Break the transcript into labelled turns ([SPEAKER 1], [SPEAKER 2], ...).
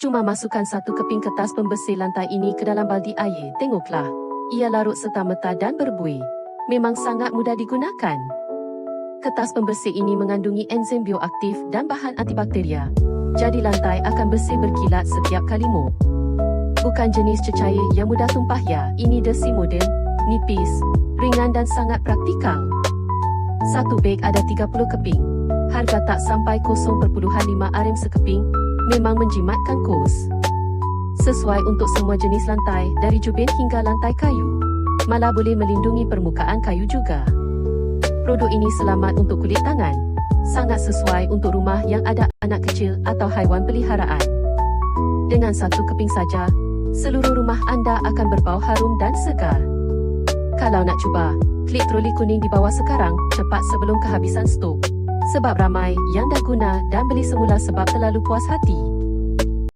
[SPEAKER 1] Cuma masukkan satu keping kertas pembersih lantai ini ke dalam baldi air. Tengoklah. Ia larut serta-merta dan berbuih. Memang sangat mudah digunakan. Kertas pembersih ini mengandungi enzim bioaktif dan bahan antibakteria. Jadi lantai akan bersih berkilat setiap kali mop. Bukan jenis cecair yang mudah tumpah ya. Ini desi moden, nipis, ringan dan sangat praktikal. Satu beg ada 30 keping. Harga tak sampai 0.5 RM sekeping, memang menjimatkan kos. Sesuai untuk semua jenis lantai, dari jubin hingga lantai kayu. Malah boleh melindungi permukaan kayu juga. Produk ini selamat untuk kulit tangan. Sangat sesuai untuk rumah yang ada anak kecil atau haiwan peliharaan. Dengan satu keping saja, seluruh rumah anda akan berbau harum dan segar. Kalau nak cuba, klik troli kuning di bawah sekarang, cepat sebelum kehabisan stok. Sebab ramai yang dah guna dan beli semula sebab terlalu puas hati.